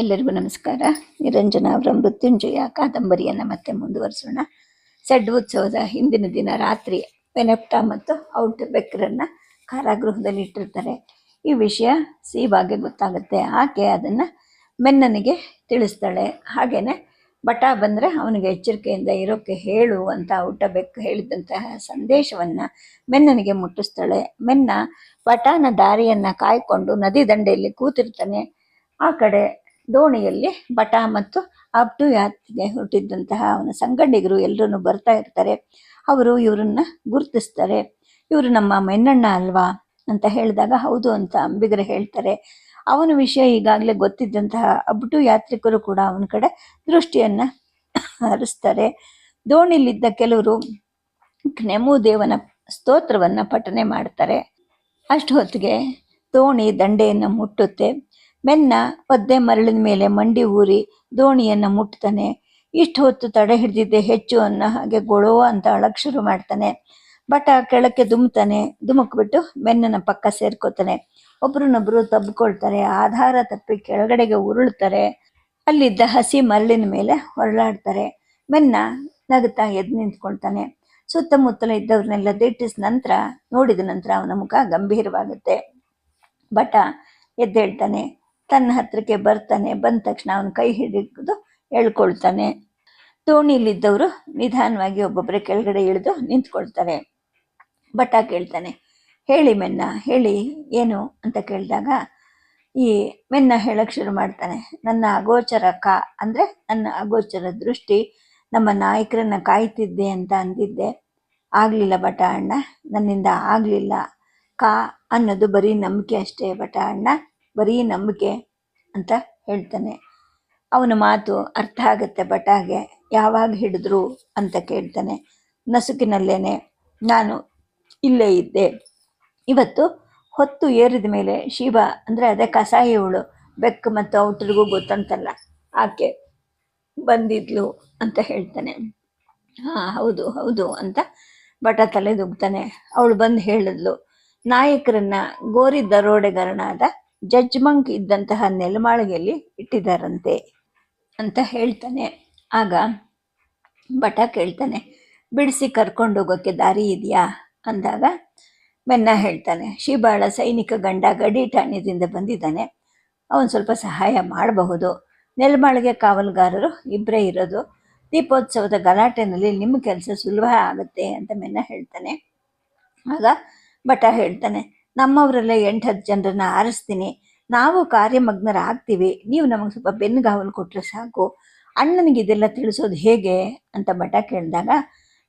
ಎಲ್ಲರಿಗೂ ನಮಸ್ಕಾರ. ನಿರಂಜನ ಅವರ ಮೃತ್ಯುಂಜಯ ಕಾದಂಬರಿಯನ್ನು ಮತ್ತೆ ಮುಂದುವರಿಸೋಣ. ಸೆಡ್ ಉತ್ಸವದ ಹಿಂದಿನ ದಿನ ರಾತ್ರಿ ಪೆನೆಪ್ಟ ಮತ್ತು ಔಟ್ ಬೆಕ್ಕರನ್ನು ಕಾರಾಗೃಹದಲ್ಲಿ ಇಟ್ಟಿರ್ತಾರೆ. ಈ ವಿಷಯ ಸೀಬಾಗೆ ಗೊತ್ತಾಗುತ್ತೆ. ಆಕೆ ಅದನ್ನು ಮೆನ್ನನಿಗೆ ತಿಳಿಸ್ತಾಳೆ. ಹಾಗೆಯೇ ಬಟ ಬಂದರೆ ಅವನಿಗೆ ಎಚ್ಚರಿಕೆಯಿಂದ ಇರೋಕ್ಕೆ ಹೇಳು ಅಂತ ಔಟ ಬೆಕ್ಕು ಹೇಳಿದಂತಹ ಸಂದೇಶವನ್ನು ಮೆನ್ನನಿಗೆ ಮುಟ್ಟಿಸ್ತಾಳೆ. ಮೆನ್ನ ಬಟಾನ ದಾರಿಯನ್ನು ಕಾಯ್ಕೊಂಡು ನದಿ ದಂಡೆಯಲ್ಲಿ ಕೂತಿರ್ತಾನೆ. ಆ ಕಡೆ ದೋಣಿಯಲ್ಲಿ ಬಟ ಮತ್ತು ಅಪ್ಟು ಯಾತ್ರೆಗೆ ಹೊರಟಿದ್ದಂತಹ ಅವನ ಸಂಗಡಿಗರು ಎಲ್ಲರೂ ಬರ್ತಾ ಇರ್ತಾರೆ. ಅವರು ಇವರನ್ನ ಗುರುತಿಸ್ತಾರೆ. ಇವರು ನಮ್ಮ ಮೆನ್ನಣ್ಣ ಅಲ್ವಾ ಅಂತ ಹೇಳಿದಾಗ, ಹೌದು ಅಂತ ಅಂಬಿಗರು ಹೇಳ್ತಾರೆ. ಅವನ ವಿಷಯ ಈಗಾಗಲೇ ಗೊತ್ತಿದ್ದಂತಹ ಅಬ್ಟು ಯಾತ್ರಿಕರು ಕೂಡ ಅವನ ಕಡೆ ದೃಷ್ಟಿಯನ್ನ ಹರಿಸ್ತಾರೆ. ದೋಣಿಲಿದ್ದ ಕೆಲವರು ನೆಮು ದೇವನ ಸ್ತೋತ್ರವನ್ನ ಪಠನೆ ಮಾಡ್ತಾರೆ. ಅಷ್ಟು ಹೊತ್ತಿಗೆ ದೋಣಿ ದಂಡೆಯನ್ನು ಮುಟ್ಟುತ್ತೆ. ಮೆನ್ನ ಪದ್ದೆ ಮರಳಿನ ಮೇಲೆ ಮಂಡಿ ಊರಿ ದೋಣಿಯನ್ನು ಮುಟ್ತಾನೆ ಇಷ್ಟು ಹೊತ್ತು ತಡೆ ಹಿಡಿದಿದ್ದೆ ಹೆಚ್ಚು ಅನ್ನೋ ಹಾಗೆ ಗೊಳೋ ಅಂತ ಅಳಕ್ಕೆ ಶುರು ಮಾಡ್ತಾನೆ. ಬಟ ಕೆಳಕ್ಕೆ ದುಮ್ತಾನೆ ದುಮುಕ್ಬಿಟ್ಟು ಮೆನ್ನನ ಪಕ್ಕ ಸೇರ್ಕೋತಾನೆ. ಒಬ್ರನ್ನೊಬ್ರು ತಬ್ಕೊಳ್ತಾರೆ. ಆಧಾರ ತಪ್ಪಿ ಕೆಳಗಡೆಗೆ ಉರುಳ್ತಾರೆ. ಅಲ್ಲಿದ್ದ ಹಸಿ ಮರಳಿನ ಮೇಲೆ ಹೊರಳಾಡ್ತಾರೆ ಮೆನ್ನ ನಗುತ್ತಾ ಎದ್ದು ನಿಂತ್ಕೊಳ್ತಾನೆ. ಸುತ್ತಮುತ್ತಲ ಇದ್ದವ್ರನ್ನೆಲ್ಲ ದಿಟ್ಟಿಸ್ ನಂತರ, ನೋಡಿದ ನಂತರ ಅವನ ಮುಖ ಗಂಭೀರವಾಗುತ್ತೆ. ಬಟ ಎದ್ದೇಳ್ತಾನೆ. ತನ್ನ ಹತ್ರಕ್ಕೆ ಬರ್ತಾನೆ, ಬಂದ ತಕ್ಷಣ ಅವನ ಕೈ ಹಿಡಿದು ಎಳ್ಕೊಳ್ತಾನೆ ದೋಣಿಲಿದ್ದವರು ನಿಧಾನವಾಗಿ ಒಬ್ಬೊಬ್ಬರೇ ಕೆಳಗಡೆ ಇಳಿದು ನಿಂತ್ಕೊಳ್ತಾರೆ. ಬಟ ಕೇಳ್ತಾನೆ, ಹೇಳಿ ಮೆನ್ನ, ಹೇಳಿ, ಏನು? ಅಂತ ಕೇಳಿದಾಗ, ಈ ಮೆನ್ನ ಹೇಳಕ್ ಶುರು ಮಾಡ್ತಾನೆ, ನನ್ನ ಅಗೋಚರ ಕ, ಅಂದರೆ ನನ್ನ ಅಗೋಚರ ದೃಷ್ಟಿ, ನಮ್ಮ ನಾಯಕರನ್ನ ಕಾಯ್ತಿದ್ದೆ ಅಂತ ಅಂದಿದ್ದೆ. ಆಗಲಿಲ್ಲ ಬಟ ಅಣ್ಣ, ನನ್ನಿಂದ ಆಗಲಿಲ್ಲ ಕಾ, ಅನ್ನೋದು ಬರೀ ನಂಬಿಕೆ ಅಷ್ಟೇ ಬಟ ಅಣ್ಣ. ಬರೀ ನಂಬಿಕೆ ಅಂತ ಹೇಳ್ತಾನೆ. ಅವನ ಮಾತು ಅರ್ಥ ಆಗುತ್ತೆ ಬಟಾಗೆ ಯಾವಾಗ ಹಿಡಿದ್ರು ಅಂತ ಕೇಳ್ತಾನೆ. ನಸುಕಿನಲ್ಲೇನೆ, ನಾನು ಇಲ್ಲೇ ಇದ್ದೆ. ಇವತ್ತು ಹೊತ್ತು ಏರಿದ ಮೇಲೆ ಶಿವ ಅಂದರೆ ಅದೇ ಕಸಾಯಿಯವಳು ಬೆಕ್ಕು ಮತ್ತು ಔಟ್ರಿಗೂ ಗೊತ್ತಂತಲ್ಲ, ಆಕೆ ಬಂದಿದ್ಲು ಅಂತ ಹೇಳ್ತಾನೆ. ಹಾಂ, ಹೌದು ಹೌದು ಅಂತ ಬಟ ತಲೆ ದುಗ್ತಾನೆ ಅವಳು ಬಂದು ಹೇಳಿದ್ಲು, ನಾಯಕರನ್ನ ಗೋರಿ ದರೋಡೆಗಾರನಾದ ಜಡ್ಜ್ ಮಂಕ್ ಇದ್ದಂತಹ ನೆಲಮಾಳಿಗೆಯಲ್ಲಿ ಇಟ್ಟಿದ್ದಾರಂತೆ ಅಂತ ಹೇಳ್ತಾನೆ. ಆಗ ಬಟ ಕೇಳ್ತಾನೆ, ಬಿಡಿಸಿ ಕರ್ಕೊಂಡು ಹೋಗೋಕ್ಕೆ ದಾರಿ ಇದೆಯಾ? ಅಂದಾಗ ಮೆನ್ನ ಹೇಳ್ತಾನೆ, ಶಿಬಾಳ ಸೈನಿಕ ಗಂಡ ಗಡಿ ಠಾಣ್ಯದಿಂದ ಬಂದಿದ್ದಾನೆ. ಅವನು ಸ್ವಲ್ಪ ಸಹಾಯ ಮಾಡಬಹುದು. ನೆಲಮಾಳಿಗೆ ಕಾವಲುಗಾರರು ಇಬ್ಬರೇ ಇರೋದು. ದೀಪೋತ್ಸವದ ಗಲಾಟೆನಲ್ಲಿ ನಿಮ್ಮ ಕೆಲಸ ಸುಲಭ ಆಗುತ್ತೆ ಅಂತ ಮೆನ್ನ ಹೇಳ್ತಾನೆ. ಆಗ ಬಟ ಹೇಳ್ತಾನೆ ನಮ್ಮವರೆಲ್ಲ ಎಂಟು ಹತ್ತು ಜನರನ್ನ ಆರಿಸ್ತೀನಿ. ನಾವು ಕಾರ್ಯಮಗ್ನರಾಗ್ತೀವಿ. ನೀವು ನಮಗೆ ಸ್ವಲ್ಪ ಬೆನ್ನುಗಾವಲು ಕೊಟ್ಟರೆ ಸಾಕು. ಅಣ್ಣನಿಗೆ ಇದೆಲ್ಲ ತಿಳಿಸೋದು ಹೇಗೆ ಅಂತ ಮಠ ಕೇಳಿದಾಗ,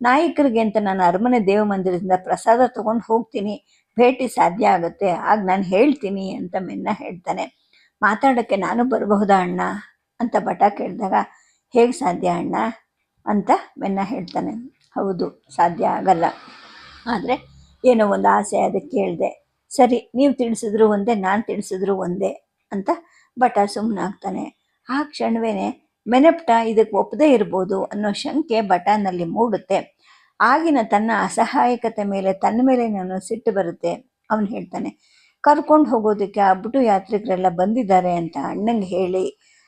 ನಾಯಕರಿಗೆ ಅಂತ ನಾನು ಅರಮನೆ ದೇವ ಮಂದಿರದಿಂದ ಪ್ರಸಾದ ತಗೊಂಡು ಹೋಗ್ತೀನಿ. ಭೇಟಿ ಸಾಧ್ಯ ಆಗುತ್ತೆ. ಆಗ ನಾನು ಹೇಳ್ತೀನಿ ಅಂತ ಮೆನ್ನ ಹೇಳ್ತಾನೆ. ಮಾತಾಡೋಕ್ಕೆ ನಾನು ಬರಬಹುದಾ ಅಣ್ಣ? ಅಂತ ಬಟ ಕೇಳಿದಾಗ, ಹೇಗೆ ಸಾಧ್ಯ ಅಣ್ಣ? ಅಂತ ಮೆನ್ನ ಹೇಳ್ತಾನೆ. ಹೌದು, ಸಾಧ್ಯ ಆಗಲ್ಲ. ಆದರೆ ಏನೋ ಒಂದು ಆಸೆ ಅದಕ್ಕೆ ಕೇಳಿದೆ ಸರಿ, ನೀವು ತಿಳಿಸಿದ್ರು ಒಂದೇ, ನಾನು ತಿಳಿಸಿದ್ರು ಒಂದೇ ಅಂತ ಬಟ ಸುಮ್ಮನಾಗ್ತಾನೆ ಆ ಕ್ಷಣವೇ ಮೆನಪ್ಟ ಇದಕ್ಕೆ ಒಪ್ಪದೇ ಇರ್ಬೋದು ಅನ್ನೋ ಶಂಕೆ ಬಟನಲ್ಲಿ ಮೂಡುತ್ತೆ. ಆಗಿನ ತನ್ನ ಅಸಹಾಯಕತೆ ಮೇಲೆ ತನ್ನ ಮೇಲೆ ನಾನು ಸಿಟ್ಟು ಬರುತ್ತೆ ಅವನು ಹೇಳ್ತಾನೆ. ಕರ್ಕೊಂಡು ಹೋಗೋದಕ್ಕೆ ಆ ಬುಟು ಯಾತ್ರಿಕರೆಲ್ಲ ಬಂದಿದ್ದಾರೆ ಅಂತ ಅಣ್ಣಂಗೆ ಹೇಳಿ,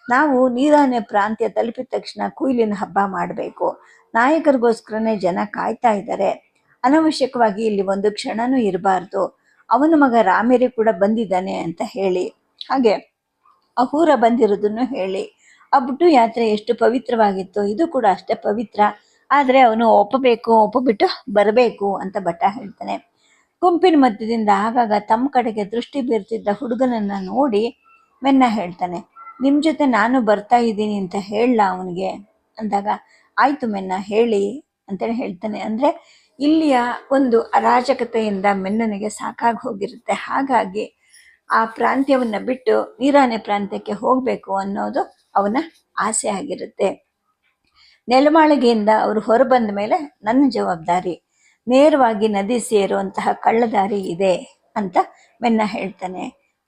ನಾವು ನೀರಾನೆ ಪ್ರಾಂತ್ಯ ತಲುಪಿದ ತಕ್ಷಣ ಕುಯ್ಲಿನ ಹಬ್ಬ ಮಾಡಬೇಕು. ನಾಯಕರಿಗೋಸ್ಕರನೇ ಜನ ಕಾಯ್ತಾ ಇದ್ದಾರೆ. ಅನವಶ್ಯಕವಾಗಿ ಇಲ್ಲಿ ಒಂದು ಕ್ಷಣನೂ ಇರಬಾರ್ದು. ಅವನ ಮಗ ರಾಮೇರಿ ಕೂಡ ಬಂದಿದ್ದಾನೆ ಅಂತ ಹೇಳಿ. ಹಾಗೆ ಅಹೂರ ಬಂದಿರೋದನ್ನು ಹೇಳಿ. ಅಬ್ಬಟ್ಟು ಯಾತ್ರೆ ಎಷ್ಟು ಪವಿತ್ರವಾಗಿತ್ತು, ಇದು ಕೂಡ ಅಷ್ಟೇ ಪವಿತ್ರ. ಆದರೆ ಅವನು ಒಪ್ಪಬೇಕು, ಒಪ್ಪಬಿಟ್ಟು ಬರಬೇಕು ಅಂತ ಭಟ್ಟ ಹೇಳ್ತಾನೆ. ಗುಂಪಿನ ಮಧ್ಯದಿಂದ ಆಗಾಗ ತಮ್ಮ ಕಡೆಗೆ ದೃಷ್ಟಿ ಬೀರ್ತಿದ್ದ ಹುಡುಗನನ್ನು ನೋಡಿ ಮೆನ್ನ ಹೇಳ್ತಾನೆ ನಿಮ್ಮ ಜೊತೆ ನಾನು ಬರ್ತಾ ಇದ್ದೀನಿ ಅಂತ ಹೇಳಲ್ಲ ಅವನಿಗೆ? ಅಂದಾಗ, ಆಯಿತು ಮೆನ್ನ, ಹೇಳಿ ಅಂತೇಳಿ ಹೇಳ್ತಾನೆ. ಅಂದರೆ ಇಲ್ಲಿಯ ಒಂದು ಅರಾಜಕತೆಯಿಂದ ಮೆನ್ನನಿಗೆ ಸಾಕಾಗಿ ಹೋಗಿರುತ್ತೆ ಹಾಗಾಗಿ ಆ ಪ್ರಾಂತ್ಯವನ್ನು ಬಿಟ್ಟು ನೀರಾನೆ ಪ್ರಾಂತ್ಯಕ್ಕೆ ಹೋಗಬೇಕು ಅನ್ನೋದು ಅವನ ಆಸೆ ಆಗಿರುತ್ತೆ. ನೆಲಮಾಳಿಗೆಯಿಂದ ಅವರು ಹೊರಬಂದ ಮೇಲೆ ನನ್ನ ಜವಾಬ್ದಾರಿ, ನೇರವಾಗಿ ನದಿ ಸೇರುವಂತಹ ಕಳ್ಳದಾರಿ ಇದೆ ಅಂತ ಮೆನ್ನ ಹೇಳ್ತಾನೆ.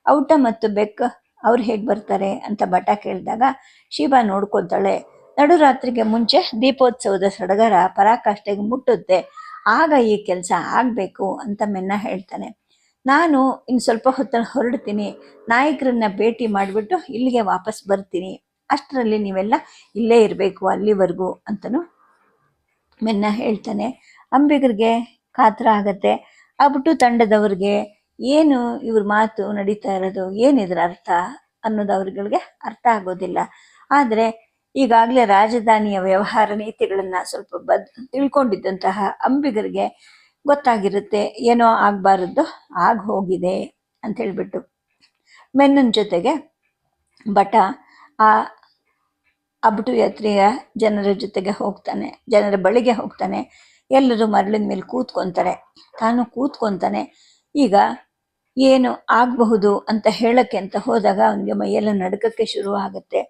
ಔಟ ಮತ್ತು ಬೆಕ್ಕ ಅವ್ರು ಹೇಗೆ ಬರ್ತಾರೆ ಅಂತ ಬಟ ಕೇಳಿದಾಗ ಶಿವ ನೋಡ್ಕೊತಾಳೆ ನಡುರಾತ್ರಿಗೆ ಮುಂಚೆ ದೀಪೋತ್ಸವದ ಸಡಗರ ಪರಾಕಾಷ್ಠೆಗೆ ಮುಟ್ಟುತ್ತೆ. ಆಗ ಈ ಕೆಲಸ ಆಗಬೇಕು ಅಂತ ಮೆನ್ನ ಹೇಳ್ತಾನೆ. ನಾನು ಇನ್ನು ಸ್ವಲ್ಪ ಹೊತ್ತಲ್ಲಿ ಹೊರಡ್ತೀನಿ. ನಾಯಕರನ್ನ ಭೇಟಿ ಮಾಡಿಬಿಟ್ಟು ಇಲ್ಲಿಗೆ ವಾಪಸ್ ಬರ್ತೀನಿ. ಅಷ್ಟರಲ್ಲಿ ನೀವೆಲ್ಲ ಇಲ್ಲೇ ಇರಬೇಕು ಅಲ್ಲಿವರೆಗೂ ಅಂತಲೂ ಮೆನ್ನ ಹೇಳ್ತಾನೆ. ಅಂಬಿಗರಿಗೆ ಕಾತರ ಆಗತ್ತೆ. ಆಗ್ಬಿಟ್ಟು ತಂಡದವ್ರಿಗೆ ಏನು ಇವ್ರ ಮಾತು ನಡೀತಾ ಇರೋದು? ಏನಿದ್ರ ಅರ್ಥ ಅನ್ನೋದು ಅವ್ರುಗಳಿಗೆ ಅರ್ಥ ಆಗೋದಿಲ್ಲ. ಆದರೆ ಈಗಾಗಲೇ ರಾಜಧಾನಿಯ ವ್ಯವಹಾರ ನೀತಿಗಳನ್ನು ಸ್ವಲ್ಪ ಬದ್, ತಿಳ್ಕೊಂಡಿದ್ದಂತಹ ಅಂಬಿಗರಿಗೆ ಗೊತ್ತಾಗಿರುತ್ತೆ, ಏನೋ ಆಗಬಾರದ್ದು ಆಗ ಹೋಗಿದೆ ಅಂತ ಹೇಳಿಬಿಟ್ಟು. ಮೆನ್ನನ ಜೊತೆಗೆ ಬಟ ಆ ಅಬಟು ಯಾತ್ರೆಯ ಜನರ ಜೊತೆಗೆ ಹೋಗ್ತಾನೆ, ಜನರ ಬಳಿಗೆ ಹೋಗ್ತಾನೆ, ಎಲ್ಲರೂ ಮರಳಿನ ಮೇಲೆ ಕೂತ್ಕೊತಾರೆ. ತಾನು ಕೂತ್ಕೊತಾನೆ. ಈಗ ಏನು ಆಗಬಹುದು ಅಂತ ಹೇಳಕ್ಕೆ ಅಂತ ಹೋದಾಗ ಅವನಿಗೆ ಮೈಯೆಲ್ಲ ನಡುಕಕ್ಕೆ ಶುರು ಆಗುತ್ತೆ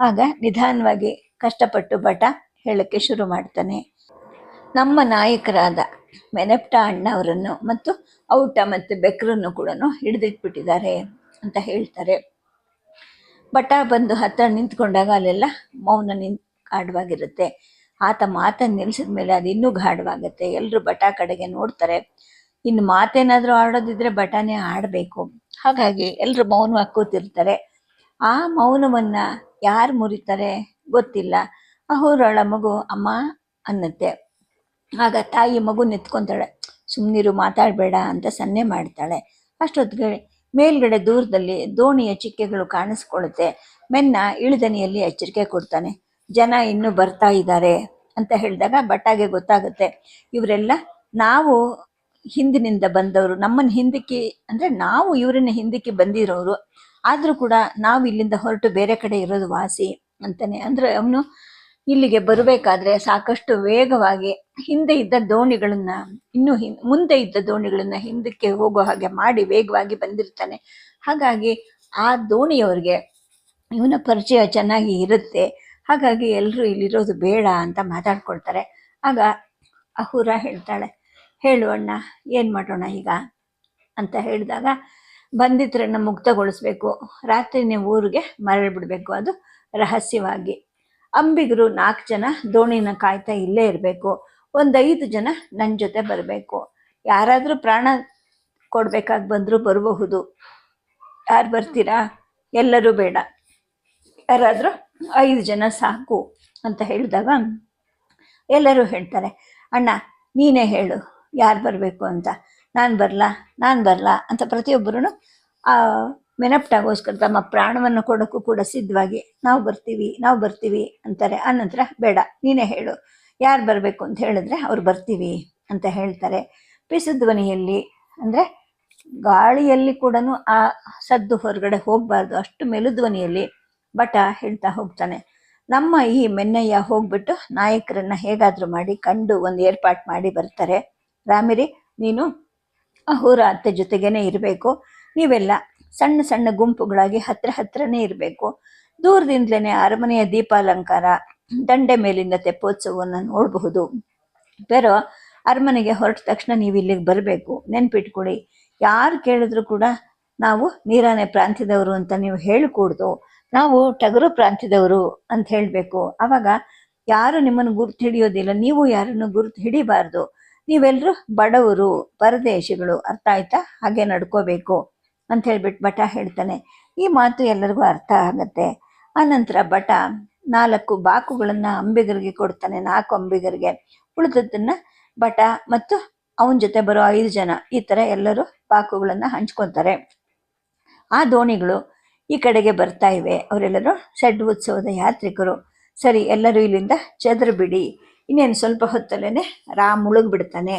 ಆಗ ನಿಧಾನವಾಗಿ ಕಷ್ಟಪಟ್ಟು ಬಟ ಹೇಳಕ್ಕೆ ಶುರು ಮಾಡ್ತಾನೆ. ನಮ್ಮ ನಾಯಕರಾದ ಮೆನೆಪ್ಟ ಅಣ್ಣವರನ್ನು ಮತ್ತು ಔಟ ಮತ್ತು ಬೆಕ್ರನ್ನು ಕೂಡ ಹಿಡಿದಿಟ್ಬಿಟ್ಟಿದ್ದಾರೆ ಅಂತ ಹೇಳ್ತಾರೆ. ಬಟ ಬಂದು ಹತ್ತಿರ ನಿಂತ್ಕೊಂಡಾಗ ಅಲ್ಲೆಲ್ಲ ಮೌನ ನಿಂತ್ ಗಾಢವಾಗಿರುತ್ತೆ. ಆತ ಮಾತನ್ನು ನಿಲ್ಸಿದ ಮೇಲೆ ಅದು ಇನ್ನೂ ಗಾಢವಾಗುತ್ತೆ. ಎಲ್ಲರೂ ಬಟ ಕಡೆಗೆ ನೋಡ್ತಾರೆ. ಇನ್ನು ಮಾತೇನಾದರೂ ಆಡೋದಿದ್ರೆ ಬಟನೇ ಆಡಬೇಕು. ಹಾಗಾಗಿ ಎಲ್ಲರೂ ಮೌನವಾಗಿ ಕೂತಿರ್ತಾರೆ. ಆ ಮೌನವನ್ನ ಯಾರು ಮುರಿತಾರೆ ಗೊತ್ತಿಲ್ಲ. ಅಹೋರಳ ಮಗು ಅಮ್ಮ ಅನ್ನತ್ತೆ. ಆಗ ತಾಯಿ ಮಗು ನಿಂತ್ಕೊಂತಾಳೆ. ಸುಮ್ಮನಿರು ಮಾತಾಡಬೇಡ ಅಂತ ಸನ್ನೆ ಮಾಡ್ತಾಳೆ. ಅಷ್ಟೊತ್ತಿಗೆ ಮೇಲ್ಗಡೆ ದೂರದಲ್ಲಿ ದೋಣಿಯ ಚಿಕ್ಕೆಗಳು ಕಾಣಿಸ್ಕೊಳ್ಳುತ್ತೆ ಮೆನ್ನ ಇಳಿದನಿಯಲ್ಲಿ ಎಚ್ಚರಿಕೆ ಕೊಡ್ತಾನೆ. ಜನ ಇನ್ನೂ ಬರ್ತಾ ಇದ್ದಾರೆ ಅಂತ ಹೇಳಿದಾಗ ಬಟ್ಟಾಗೆ ಗೊತ್ತಾಗುತ್ತೆ. ಇವರೆಲ್ಲ ನಾವು ಹಿಂದಿನಿಂದ ಬಂದವರು. ನಮ್ಮನ್ನ ಹಿಂದಕ್ಕೆ, ಅಂದ್ರೆ ನಾವು ಇವರನ್ನ ಹಿಂದಕ್ಕೆ ಬಂದಿರೋರು. ಆದರೂ ಕೂಡ ನಾವು ಇಲ್ಲಿಂದ ಹೊರಟು ಬೇರೆ ಕಡೆ ಇರೋದು ವಾಸಿ ಅಂತಾನೆ. ಅಂದರೆ ಅವನು ಇಲ್ಲಿಗೆ ಬರಬೇಕಾದ್ರೆ ಸಾಕಷ್ಟು ವೇಗವಾಗಿ ಹಿಂದೆ ಇದ್ದ ದೋಣಿಗಳನ್ನು, ಇನ್ನೂ ಹಿಂ, ಮುಂದೆ ಇದ್ದ ದೋಣಿಗಳನ್ನು ಹಿಂದಕ್ಕೆ ಹೋಗೋ ಹಾಗೆ ಮಾಡಿ ವೇಗವಾಗಿ ಬಂದಿರ್ತಾನೆ. ಹಾಗಾಗಿ ಆ ದೋಣಿಯವ್ರಿಗೆ ಇವನ ಪರಿಚಯ ಚೆನ್ನಾಗಿ ಇರುತ್ತೆ. ಹಾಗಾಗಿ ಎಲ್ಲರೂ ಇಲ್ಲಿರೋದು ಬೇಡ ಅಂತ ಮಾತಾಡ್ಕೊಳ್ತಾರೆ. ಆಗ ಅಹುರ ಹೇಳ್ತಾಳೆ, ಹೇಳು ಅಣ್ಣ, ಏನು ಮಾಡೋಣ ಈಗ? ಅಂತ ಹೇಳಿದಾಗ ಬಂದಿದ್ರನ್ನ ಮುಕ್ತಗೊಳಿಸ್ಬೇಕು. ರಾತ್ರಿನೇ ಊರಿಗೆ ಮರಳಿ ಬಿಡಬೇಕು. ಅದು ರಹಸ್ಯವಾಗಿ. ಅಂಬಿಗರು ನಾಲ್ಕು ಜನ ದೋಣಿನ ಕಾಯ್ತಾ ಇಲ್ಲೇ ಇರಬೇಕು. ಒಂದು ಐದು ಜನ ನನ್ನ ಜೊತೆ ಬರಬೇಕು. ಯಾರಾದರೂ ಪ್ರಾಣ ಕೊಡಬೇಕಾಗಿ ಬಂದರೂ ಬರಬಹುದು. ಯಾರು ಬರ್ತೀರಾ? ಎಲ್ಲರೂ ಬೇಡ. ಯಾರಾದರೂ ಐದು ಜನ ಸಾಕು ಅಂತ ಹೇಳಿದಾಗ ಎಲ್ಲರೂ ಹೇಳ್ತಾರೆ, ಅಣ್ಣ, ನೀನೇ ಹೇಳು. ಯಾರು ಬರಬೇಕು ಅಂತ? ನಾನು ಬರಲಾ ನಾನು ಬರಲಾ ಅಂತ ಪ್ರತಿಯೊಬ್ಬರೂ ಆ ಮೆನಪ್ಟಾಗೋಸ್ಕರ ತಮ್ಮ ಪ್ರಾಣವನ್ನು ಕೊಡೋಕ್ಕೂ ಕೂಡ ಸಿದ್ಧವಾಗಿ ನಾವು ಬರ್ತೀವಿ ನಾವು ಬರ್ತೀವಿ ಅಂತಾರೆ. ಆನಂತರ ಬೇಡ, ನೀನೇ ಹೇಳು. ಯಾರು ಬರಬೇಕು ಅಂತ ಹೇಳಿದ್ರೆ ಅವ್ರು ಬರ್ತೀವಿ ಅಂತ ಹೇಳ್ತಾರೆ. ಪಿಸುಧ್ವನಿಯಲ್ಲಿ ಅಂದರೆ ಗಾಳಿಯಲ್ಲಿ ಕೂಡ ಆ ಸದ್ದು ಹೊರಗಡೆ ಹೋಗಬಾರ್ದು. ಅಷ್ಟು ಮೆಲುಧ್ವನಿಯಲ್ಲಿ ಬಟ ಹೇಳ್ತಾ ಹೋಗ್ತಾನೆ. ನಮ್ಮ ಈ ಮೆನ್ನಯ್ಯ ಹೋಗ್ಬಿಟ್ಟು ನಾಯಕರನ್ನ ಹೇಗಾದರೂ ಮಾಡಿ ಕಂಡು ಒಂದು ಏರ್ಪಾಟ್ ಮಾಡಿ ಬರ್ತಾರೆ. ರಾಮಿರಿ, ನೀನು ಅಹೋರ ಅತ್ತೆ ಜೊತೆಗೇನೆ ಇರಬೇಕು. ನೀವೆಲ್ಲ ಸಣ್ಣ ಸಣ್ಣ ಗುಂಪುಗಳಾಗಿ ಹತ್ರ ಹತ್ರನೇ ಇರಬೇಕು. ದೂರದಿಂದಲೇ ಅರಮನೆಯ ದೀಪಾಲಂಕಾರ, ದಂಡೆ ಮೇಲಿಂದ ತೆಪ್ಪೋತ್ಸವವನ್ನು ನೋಡಬಹುದು. ಬೇರೋ, ಅರಮನೆಗೆ ಹೊರಟ ತಕ್ಷಣ ನೀವು ಇಲ್ಲಿಗೆ ಬರಬೇಕು. ನೆನ್ಪಿಟ್ಕೊಳ್ಳಿ. ಯಾರು ಕೇಳಿದ್ರು ಕೂಡ ನಾವು ನೀರಾನೆ ಪ್ರಾಂತ್ಯದವರು ಅಂತ ನೀವು ಹೇಳಿಕೊಡ್ದು. ನಾವು ಟಗರು ಪ್ರಾಂತ್ಯದವರು ಅಂತ ಹೇಳಬೇಕು. ಆವಾಗ ಯಾರು ನಿಮ್ಮನ್ನು ಗುರುತು ಹಿಡಿಯೋದಿಲ್ಲ. ನೀವು ಯಾರನ್ನು ಗುರುತು ಹಿಡಿಬಾರ್ದು. ನೀವೆಲ್ಲರೂ ಬಡವರು, ಪರದೇಶಿಗಳು, ಅರ್ಥ ಆಯ್ತಾ? ಹಾಗೆ ನಡ್ಕೋಬೇಕು ಅಂತ ಹೇಳ್ಬಿಟ್ಟು ಭಟ ಹೇಳ್ತಾನೆ. ಈ ಮಾತು ಎಲ್ಲರಿಗೂ ಅರ್ಥ ಆಗತ್ತೆ. ಆನಂತರ ಭಟ ನಾಲ್ಕು ಬಾಕುಗಳನ್ನ ಅಂಬಿಗರಿಗೆ ಕೊಡ್ತಾನೆ, ನಾಲ್ಕು ಅಂಬಿಗರಿಗೆ. ಉಳಿದದ್ದನ್ನ ಭಟ ಮತ್ತು ಅವನ ಜೊತೆ ಬರೋ ಐದು ಜನ ಈ ಥರ ಎಲ್ಲರೂ ಬಾಕುಗಳನ್ನ ಹಂಚ್ಕೊತಾರೆ. ಆ ದೋಣಿಗಳು ಈ ಕಡೆಗೆ ಬರ್ತಾ ಇವೆ. ಅವರೆಲ್ಲರೂ ಷಡ್ ಉತ್ಸವದ ಯಾತ್ರಿಕರು. ಸರಿ, ಎಲ್ಲರೂ ಇಲ್ಲಿಂದ ಚದ್ರ ಬಿಡಿ ಇನ್ನೇನು ಸ್ವಲ್ಪ ಹೊತ್ತಲ್ಲೇ ರಾಮ್ ಮುಳುಗ್ಬಿಡ್ತಾನೆ.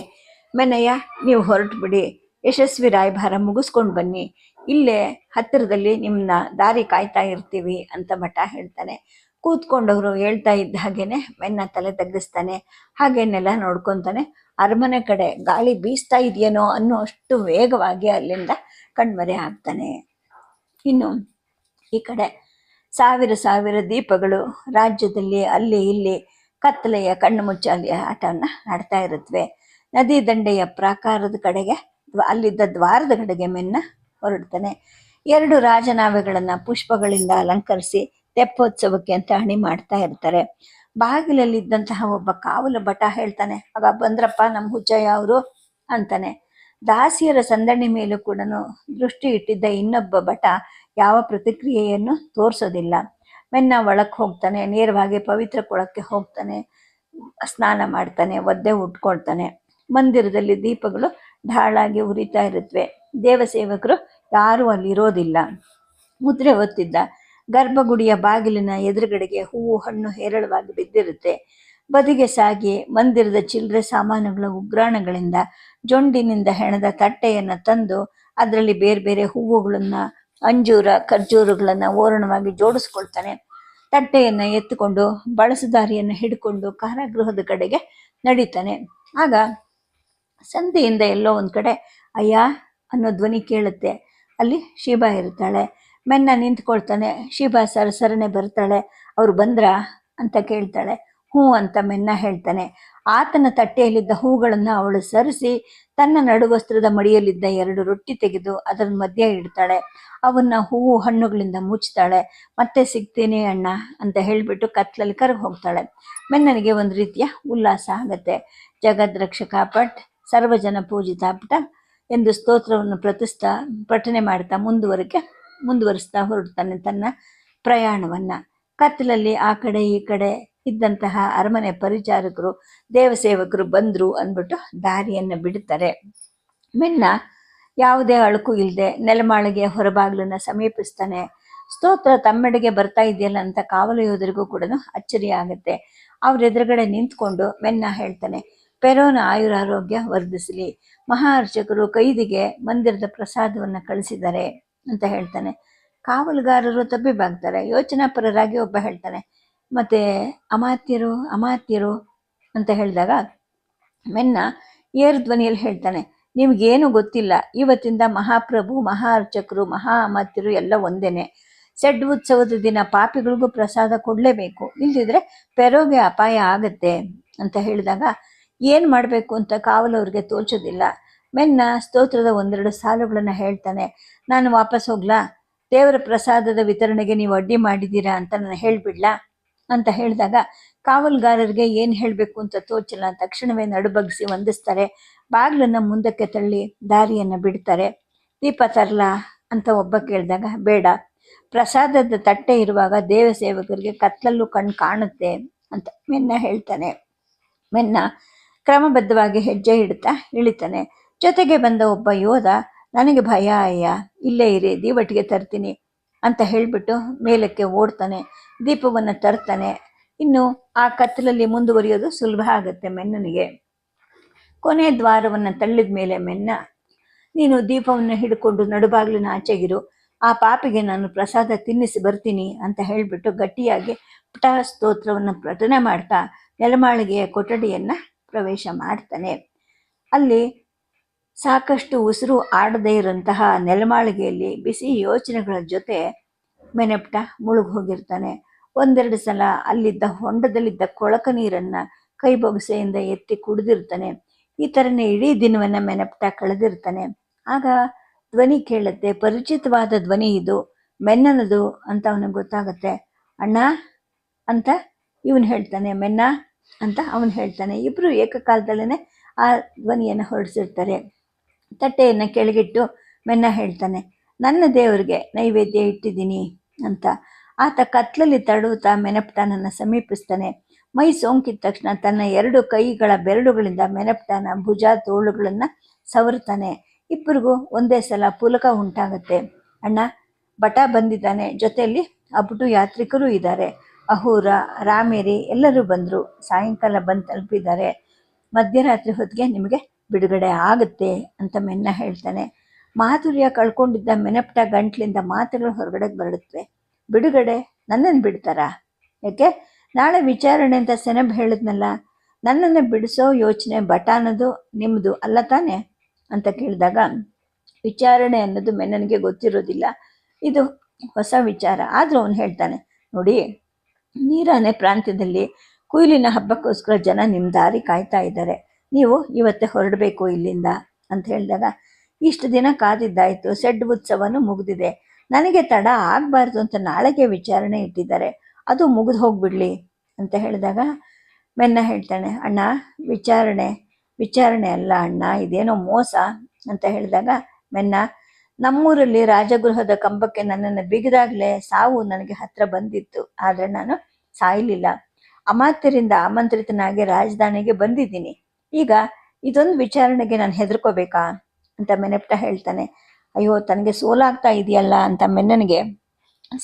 ಮೆನಯ್ಯ ನೀವು ಹೊರಟು ಬಿಡಿ ಯಶಸ್ವಿ ರಾಯಭಾರ ಮುಗಿಸ್ಕೊಂಡು ಬನ್ನಿ. ಇಲ್ಲೇ ಹತ್ತಿರದಲ್ಲಿ ನಿಮ್ಮನ್ನ ದಾರಿ ಕಾಯ್ತಾ ಇರ್ತೀವಿ, ಅಂತ ಮಠ ಹೇಳ್ತಾನೆ. ಕೂತ್ಕೊಂಡವರು ಹೇಳ್ತಾ ಇದ್ದ ಹಾಗೇನೆ ಮೆನ್ನ ತಲೆ ತಗ್ಗಿಸ್ತಾನೆ ಹಾಗೇನೆಲ್ಲ ನೋಡ್ಕೊತಾನೆ. ಅರಮನೆ ಕಡೆ ಗಾಳಿ ಬೀಸ್ತಾ ಇದೆಯೇನೋ ಅನ್ನೋ ಅಷ್ಟು ವೇಗವಾಗಿ ಅಲ್ಲಿಂದ ಕಣ್ಮರೆ ಆಗ್ತಾನೆ ಇನ್ನು ಈ ಕಡೆ ಸಾವಿರ ಸಾವಿರ ದೀಪಗಳು ರಾಜ್ಯದಲ್ಲಿ ಅಲ್ಲಿ ಇಲ್ಲಿ ಕತ್ತಲೆಯ ಕಣ್ಣು ಮುಚ್ಚಾಲಿಯ ಆಟವನ್ನು ಆಡ್ತಾ ಇರುತ್ತವೆ ನದಿ ದಂಡೆಯ ಪ್ರಾಕಾರದ ಕಡೆಗೆ ಅಲ್ಲಿದ್ದ ದ್ವಾರದ ಕಡೆಗೆ ಮೆನ್ನ ಹೊರಡ್ತಾನೆ ಎರಡು ರಾಜನಾವೆಗಳನ್ನು ಪುಷ್ಪಗಳಿಂದ ಅಲಂಕರಿಸಿ ತೆಪ್ಪೋತ್ಸವಕ್ಕೆ ಅಂತ ಹಣಿ ಮಾಡ್ತಾ ಇರ್ತಾರೆ. ಬಾಗಿಲಲ್ಲಿದ್ದಂತಹ ಒಬ್ಬ ಕಾವಲು ಭಟ ಹೇಳ್ತಾನೆ ಆಗ ಬಂದ್ರಪ್ಪ ನಮ್ಮ ಹುಚ್ಚಯ್ಯ ಅವರು ಅಂತಾನೆ. ದಾಸಿಯರ ಸಂದಣಿ ಮೇಲೂ ಕೂಡ ದೃಷ್ಟಿ ಇಟ್ಟಿದ್ದ ಇನ್ನೊಬ್ಬ ಭಟ ಯಾವ ಪ್ರತಿಕ್ರಿಯೆಯನ್ನು ತೋರಿಸೋದಿಲ್ಲ. ಮೆನ್ನ ಒಳಕ್ಕೆ ಹೋಗ್ತಾನೆ, ನೇರವಾಗಿ ಪವಿತ್ರ ಕೊಳಕ್ಕೆ ಹೋಗ್ತಾನೆ, ಸ್ನಾನ ಮಾಡ್ತಾನೆ, ಒದ್ದೆ ಉಟ್ಕೊಳ್ತಾನೆ. ಮಂದಿರದಲ್ಲಿ ದೀಪಗಳು ಢಾಳಾಗಿ ಉರಿತಾ ಇರುತ್ತವೆ ದೇವಸೇವಕರು ಯಾರೂ ಅಲ್ಲಿರೋದಿಲ್ಲ ಮುದ್ರೆ ಒತ್ತಿದ್ದ ಗರ್ಭಗುಡಿಯ ಬಾಗಿಲಿನ ಎದುರುಗಡೆಗೆ ಹೂವು, ಹಣ್ಣು ಹೇರಳವಾಗಿ ಬಿದ್ದಿರುತ್ತೆ. ಬದಿಗೆ ಸಾಗಿ ಮಂದಿರದ ಚಿಲ್ಲರೆ ಸಾಮಾನುಗಳ ಉಗ್ರಾಣಗಳಿಂದ ಜೊಂಡಿನಿಂದ ಹೆಣದ ತಟ್ಟೆಯನ್ನು ತಂದು, ಅದರಲ್ಲಿ ಬೇರೆ ಬೇರೆ ಹೂವುಗಳನ್ನ ಅಂಜೂರ, ಖರ್ಜೂರಗಳನ್ನು ಓರಣವಾಗಿ ಜೋಡಿಸ್ಕೊಳ್ತಾನೆ. ತಟ್ಟೆಯನ್ನು ಎತ್ತುಕೊಂಡು, ಬಳಸದಾರಿಯನ್ನು ಹಿಡ್ಕೊಂಡು ಕಾರಾಗೃಹದ ಕಡೆಗೆ ನಡೀತಾನೆ. ಆಗ ಸಂಧಿಯಿಂದ ಎಲ್ಲೋ ಒಂದು ಕಡೆ, ಅಯ್ಯ! ಅನ್ನೋ ಧ್ವನಿ ಕೇಳುತ್ತೆ. ಅಲ್ಲಿ ಶೀಬಾ ಇರ್ತಾಳೆ. ಮೆನ್ನ ನಿಂತ್ಕೊಳ್ತಾನೆ. ಶೀಬಾ ಸರಸರನೆ ಬರ್ತಾಳೆ. ಅವ್ರು ಬಂದ್ರಾ? ಅಂತ ಕೇಳ್ತಾಳೆ. ಹ್ಞೂ ಅಂತ ಮೆನ್ನ ಹೇಳ್ತಾನೆ. ಆತನ ತಟ್ಟೆಯಲ್ಲಿದ್ದ ಹೂಗಳನ್ನು ಅವಳು ಸರಿಸಿ ತನ್ನ ನಡುವಸ್ತ್ರದ ಮಡಿಯಲ್ಲಿದ್ದ ಎರಡು ರೊಟ್ಟಿ ತೆಗೆದು ಅದರ ಮಧ್ಯೆ ಇಡ್ತಾಳೆ. ಅವನ್ನ ಹೂವು ಹಣ್ಣುಗಳಿಂದ ಮುಚ್ತಾಳೆ. ಮತ್ತೆ ಸಿಗ್ತೀನಿ ಅಣ್ಣ ಅಂತ ಹೇಳಿಬಿಟ್ಟು ಕತ್ಲಲ್ಲಿ ಕರಗಿ ಹೋಗ್ತಾಳೆ. ಮೆನ್ನನಿಗೆ ಒಂದು ರೀತಿಯ ಉಲ್ಲಾಸ ಆಗತ್ತೆ. ಜಗದ್ರಕ್ಷಕ ಪಟ್, ಸರ್ವಜನ ಪೂಜಿತ ಪಟ ಎಂದು ಸ್ತೋತ್ರವನ್ನು ಪ್ರತಿಸ್ತಾ ಪಠನೆ ಮಾಡ್ತಾ ಮುಂದುವರಿಕೆ ಮುಂದುವರಿಸ್ತಾ ಹೊರಡ್ತಾನೆ ತನ್ನ ಪ್ರಯಾಣವನ್ನ. ಕತ್ತಲಲ್ಲಿ ಆ ಕಡೆ ಈ ಕಡೆ ಇದ್ದಂತಹ ಅರಮನೆ ಪರಿಚಾರಕರು, ದೇವಸೇವಕರು ಬಂದರು ಅಂದ್ಬಿಟ್ಟು ದಾರಿಯನ್ನು ಬಿಡುತ್ತಾರೆ ಮೆನ್ನ ಯಾವುದೇ ಅಳುಕು ಇಲ್ಲದೆ ನೆಲಮಾಳಿಗೆ ಹೊರಬಾಗ್ಲನ್ನ ಸಮೀಪಿಸ್ತಾನೆ, ಸ್ತೋತ್ರ ತಮ್ಮೆಡೆಗೆ ಬರ್ತಾ ಇದೆಯಲ್ಲ ಅಂತ ಕಾವಲು ಯೋಧರಿಗೂ ಕೂಡ ಅಚ್ಚರಿ ಆಗುತ್ತೆ. ಅವ್ರ ಎದುರುಗಡೆ ನಿಂತ್ಕೊಂಡು ಮೆನ್ನ ಹೇಳ್ತಾನೆ, ಪೆರೋನ ಆಯುರಾರೋಗ್ಯ ವರ್ಧಿಸಲಿ, ಮಹಾರ್ಚಕರು ಕೈದಿಗೆ ಮಂದಿರದ ಪ್ರಸಾದವನ್ನು ಕಳಿಸಿದ್ದಾರೆ ಅಂತ ಹೇಳ್ತಾನೆ. ಕಾವಲುಗಾರರು ತಬ್ಬಿಬಾಗ್ತಾರೆ, ಯೋಚನಾಪರರಾಗಿ ಒಬ್ಬ ಹೇಳ್ತಾನೆ ಮತ್ತೆ ಅಮಾತ್ಯರು ಅಮಾತ್ಯರು ಅಂತ ಹೇಳಿದಾಗ ಮೆನ್ನ ಏರು ಧ್ವನಿಯಲ್ಲಿ ಹೇಳ್ತಾನೆ, ನಿಮಗೇನು ಗೊತ್ತಿಲ್ಲ, ಇವತ್ತಿಂದ ಮಹಾಪ್ರಭು ಮಹಾ ಅರ್ಚಕರು ಮಹಾ ಅಮಾತ್ಯರು ಎಲ್ಲ ಒಂದೇನೆ. ಸೆಡ್ ಉತ್ಸವದ ದಿನ ಪಾಪಿಗಳಿಗೂ ಪ್ರಸಾದ ಕೊಡಲೇಬೇಕು, ಇಲ್ದಿದ್ರೆ ಪೆರೋಗೆ ಅಪಾಯ ಆಗತ್ತೆ ಅಂತ ಹೇಳಿದಾಗ ಏನು ಮಾಡಬೇಕು ಅಂತ ಕಾವಲವ್ರಿಗೆ ತೋಚೋದಿಲ್ಲ. ಮೆನ್ನ ಸ್ತೋತ್ರದ ಒಂದೆರಡು ಸಾಲುಗಳನ್ನು ಹೇಳ್ತಾನೆ, ನಾನು ವಾಪಸ್ ಹೋಗ್ಲಾ, ದೇವರ ಪ್ರಸಾದದ ವಿತರಣೆಗೆ ನೀವು ಅಡ್ಡಿ ಮಾಡಿದ್ದೀರಾ ಅಂತ ನಾನು ಹೇಳ್ಬಿಡ್ಲಾ? ಅಂತ ಹೇಳಿದಾಗ ಕಾವಲ್ಗಾರರಿಗೆ ಏನು ಹೇಳಬೇಕು ಅಂತ ತೋಚಲ್ಲ ತಕ್ಷಣವೇ ನಡುಬಗ್ಸಿ ವಂದಿಸ್ತಾರೆ. ಬಾಗಿಲನ್ನು ಮುಂದಕ್ಕೆ ತಳ್ಳಿ ದಾರಿಯನ್ನು ಬಿಡ್ತಾರೆ. ದೀಪ ತರಲ ಅಂತ ಒಬ್ಬ ಕೇಳಿದಾಗ, ಬೇಡ. ಪ್ರಸಾದದ ತಟ್ಟೆ ಇರುವಾಗ ದೇವ ಸೇವಕರಿಗೆ ಕತ್ತಲಲ್ಲೂ ಕಣ್ಣು ಕಾಣುತ್ತೆ ಅಂತ ಮೆನ್ನ ಹೇಳ್ತಾನೆ. ಮೆನ್ನ ಕ್ರಮಬದ್ಧವಾಗಿ ಹೆಜ್ಜೆ ಇಡ್ತಾ ಇಳಿತಾನೆ. ಜೊತೆಗೆ ಬಂದ ಒಬ್ಬ ಯೋಧ, ನನಗೆ ಭಯ ಅಯ್ಯ, ಇಲ್ಲೇ ಇರಿ, ದೀವಟಿಗೆ ತರ್ತೀನಿ. ಅಂತ ಹೇಳಿಬಿಟ್ಟು ಮೇಲಕ್ಕೆ ಓಡ್ತಾನೆ, ದೀಪವನ್ನು ತರ್ತಾನೆ. ಇನ್ನು ಆ ಕತ್ತಲಲ್ಲಿ ಮುಂದುವರಿಯೋದು ಸುಲಭ ಆಗುತ್ತೆ ಮೆನ್ನನಿಗೆ. ಕೊನೆ ದ್ವಾರವನ್ನು ತಳ್ಳಿದ ಮೇಲೆ ಮೆನ್ನ, ನೀನು ದೀಪವನ್ನು ಹಿಡ್ಕೊಂಡು ನಡುಬಾಗ್ಲಿನ ಆಚೆಗಿರು, ಆ ಪಾಪಿಗೆ ನಾನು ಪ್ರಸಾದ ತಿನ್ನಿಸಿ ಬರ್ತೀನಿ ಅಂತ ಹೇಳಿಬಿಟ್ಟು ಗಟ್ಟಿಯಾಗಿ ಪುಟ ಸ್ತೋತ್ರವನ್ನು ಪ್ರಟನೆ ಮಾಡ್ತಾ ನೆಲಮಾಳಿಗೆಯ ಕೊಠಡಿಯನ್ನು ಪ್ರವೇಶ ಮಾಡ್ತಾನೆ. ಅಲ್ಲಿ ಸಾಕಷ್ಟು ಉಸಿರು ಆಡದೇ ಇರೋಂತಹ ನೆಲಮಾಳಿಗೆಯಲ್ಲಿ ಬಿಸಿ ಯೋಚನೆಗಳ ಜೊತೆ ಮೆನೆಪ್ಟ ಮುಳುಗಿ ಹೋಗಿರ್ತಾನೆ ಒಂದೆರಡು ಸಲ ಅಲ್ಲಿದ್ದ ಹೊಂಡದಲ್ಲಿದ್ದ ಕೊಳಕ ನೀರನ್ನ ಕೈ ಬೊಗಸೆಯಿಂದ ಎತ್ತಿ ಕುಡಿದಿರ್ತಾನೆ. ಈ ಥರನೇ ಇಡೀ ದಿನವನ್ನ ಮೆನಪ್ಟ ಕಳೆದಿರ್ತಾನೆ. ಆಗ ಧ್ವನಿ ಕೇಳುತ್ತೆ, ಪರಿಚಿತವಾದ ಧ್ವನಿ ಇದು, ಮೆನ್ನನದು ಅಂತ ಅವನಿಗೆ ಗೊತ್ತಾಗುತ್ತೆ. ಅಣ್ಣ ಅಂತ ಇವನು ಹೇಳ್ತಾನೆ, ಮೆನ್ನ ಅಂತ ಅವನು ಹೇಳ್ತಾನೆ. ಇಬ್ರು ಏಕಕಾಲದಲ್ಲೇ ಆ ಧ್ವನಿಯನ್ನು ಹೊರಡಿಸಿರ್ತಾರೆ. ತಟ್ಟೆಯನ್ನು ಕೆಳಗಿಟ್ಟು ಮೆನ್ನ ಹೇಳ್ತಾನೆ, ನನ್ನ ದೇವರಿಗೆ ನೈವೇದ್ಯ ಇಟ್ಟಿದ್ದೀನಿ ಅಂತ. ಆತ ಕತ್ಲಲ್ಲಿ ತಡುತ್ತಾ ಮೆನಪ್ಟಾನನ್ನು ಸಮೀಪಿಸ್ತಾನೆ. ಮೈ ಸೋಂಕಿದ ತಕ್ಷಣ ತನ್ನ ಎರಡು ಕೈಗಳ ಬೆರಳುಗಳಿಂದ ಮೆನಪ್ಟಾನ ಭುಜ ತೋಳುಗಳನ್ನು ಸವರ್ತಾನೆ ಇಬ್ಬರಿಗೂ ಒಂದೇ ಸಲ ಪುಲಕ ಉಂಟಾಗುತ್ತೆ. ಅಣ್ಣ ಬಟ ಬಂದಿದ್ದಾನೆ. ಜೊತೆಯಲ್ಲಿ ಅಬ್ಬಟು ಯಾತ್ರಿಕರು ಇದ್ದಾರೆ. ಅಹೋರ, ರಾಮೇರಿ ಎಲ್ಲರೂ ಬಂದರು. ಸಾಯಂಕಾಲ ಬಂದು ತಲುಪಿದ್ದಾರೆ. ಮಧ್ಯರಾತ್ರಿ ಹೊತ್ತಿಗೆ ನಿಮಗೆ ಬಿಡುಗಡೆ ಆಗುತ್ತೆ ಅಂತ ಮೆನ್ನ ಹೇಳ್ತಾನೆ. ಮಾಧುರ್ಯ ಕಳ್ಕೊಂಡಿದ್ದ ಮೆನಪ್ಟ ಗಂಟ್ಲಿಂದ ಮಾತುಗಳು ಹೊರಗಡೆ ಬರುತ್ತವೆ ಬಿಡುಗಡೆ ನನ್ನನ್ನು ಬಿಡ್ತಾರಾ? ಯಾಕೆ ನಾಳೆ ವಿಚಾರಣೆ ಅಂತ ಸೆನಬ್ ಹೇಳಿದ್ನಲ್ಲ, ನನ್ನನ್ನು ಬಿಡಿಸೋ ಯೋಚನೆ ಬಟ ಅನ್ನೋದು ನಿಮ್ಮದು ಅಲ್ಲ ತಾನೆ? ಅಂತ ಕೇಳಿದಾಗ, ವಿಚಾರಣೆ ಅನ್ನೋದು ಮೆನ್ನನಿಗೆ ಗೊತ್ತಿರೋದಿಲ್ಲ. ಇದು ಹೊಸ ವಿಚಾರ. ಆದರೂ ಅವನು ಹೇಳ್ತಾನೆ, ನೋಡಿ, ನೀರಾನೆ ಪ್ರಾಂತ್ಯದಲ್ಲಿ ಕುಯ್ಲಿನ ಹಬ್ಬಕ್ಕೋಸ್ಕರ ಜನ ನಿಮ್ಮ ದಾರಿ ಕಾಯ್ತಾ ಇದ್ದಾರೆ. ನೀವು ಇವತ್ತೇ ಹೊರಡಬೇಕು ಇಲ್ಲಿಂದ ಅಂತ ಹೇಳಿದಾಗ, ಇಷ್ಟು ದಿನ ಕಾದಿದ್ದಾಯಿತು, ಸೆಡ್ ಉತ್ಸವನು ಮುಗಿದಿದೆ. ನನಗೆ ತಡ ಆಗಬಾರ್ದು ಅಂತ ನಾಳೆಗೆ ವಿಚಾರಣೆ ಇಟ್ಟಿದ್ದಾರೆ. ಅದು ಮುಗಿದು ಹೋಗ್ಬಿಡ್ಲಿ ಅಂತ ಹೇಳಿದಾಗ, ಮೆನ್ನ ಹೇಳ್ತಾನೆ, ಅಣ್ಣ, ವಿಚಾರಣೆ ವಿಚಾರಣೆ ಅಲ್ಲ ಅಣ್ಣ, ಇದೇನೋ ಮೋಸ ಅಂತ ಹೇಳಿದಾಗ, ಮೆನ್ನ, ನಮ್ಮೂರಲ್ಲಿ ರಾಜಗೃಹದ ಕಂಬಕ್ಕೆ ನನ್ನನ್ನು ಬಿಗಿದಾಗಲೇ ಸಾವು ನನಗೆ ಹತ್ರ ಬಂದಿತ್ತು. ಆದರೆ ನಾನು ಸಾಯಲಿಲ್ಲ. ಅಮಾತ್ಯರಿಂದ ಆಮಂತ್ರಿತನಾಗಿ ರಾಜಧಾನಿಗೆ ಬಂದಿದ್ದೀನಿ. ಈಗ ಇದೊಂದು ವಿಚಾರಣೆಗೆ ನಾನು ಹೆದರ್ಕೋಬೇಕಾ ಅಂತ ಮೆನೆಪ್ಟ ಹೇಳ್ತಾನೆ. ಅಯ್ಯೋ, ತನಗೆ ಸೋಲಾಗ್ತಾ ಇದೆಯಲ್ಲ ಅಂತ ಮೆನ್ನನಿಗೆ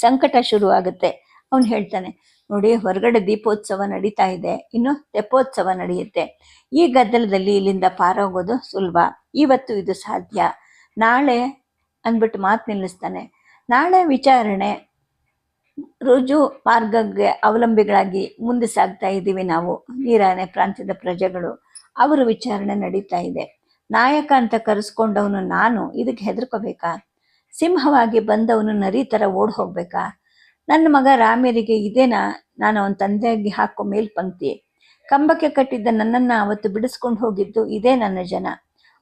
ಸಂಕಟ ಶುರು ಆಗುತ್ತೆ ಅವನು ಹೇಳ್ತಾನೆ, ನೋಡಿ, ಹೊರಗಡೆ ದೀಪೋತ್ಸವ ನಡೀತಾ ಇದೆ. ಇನ್ನು ತೆಪ್ಪೋತ್ಸವ ನಡೆಯುತ್ತೆ. ಈ ಗದ್ದಲದಲ್ಲಿ ಇಲ್ಲಿಂದ ಪಾರೋಗೋದು ಸುಲಭ. ಇವತ್ತು ಇದು ಸಾಧ್ಯ. ನಾಳೆ ಅಂದ್ಬಿಟ್ಟು ಮಾತು ನಿಲ್ಲಿಸ್ತಾನೆ. ನಾಳೆ ವಿಚಾರಣೆ ರುಜು ಮಾರ್ಗಕ್ಕೆ ಅವಲಂಬಿಗಳಾಗಿ ಮುಂದೆ ಸಾಗ್ತಾ ಇದ್ದೀವಿ ನಾವು. ನೀರಾನೆ ಪ್ರಾಂತ್ಯದ ಪ್ರಜೆಗಳು. ಅವರ ವಿಚಾರಣೆ ನಡೀತಾ ಇದೆ. ನಾಯಕ ಅಂತ ಕರೆಸ್ಕೊಂಡವನು ನಾನು, ಇದಕ್ಕೆ ಹೆದರ್ಕೋಬೇಕಾ? ಸಿಂಹವಾಗಿ ಬಂದವನು ನರಿ ಥರ ಓಡ್ ಹೋಗ್ಬೇಕಾ? ನನ್ನ ಮಗ ರಾಮೇರಿಗೆ ಇದೇನಾ? ನಾನು ಅವನ ತಂದೆಯಾಗಿ ಹಾಕೋ ಮೇಲ್ಪಂಕ್ತಿ. ಕಂಬಕ್ಕೆ ಕಟ್ಟಿದ್ದ ನನ್ನನ್ನು ಅವತ್ತು ಬಿಡಿಸ್ಕೊಂಡು ಹೋಗಿದ್ದು ಇದೇ ನನ್ನ ಜನ.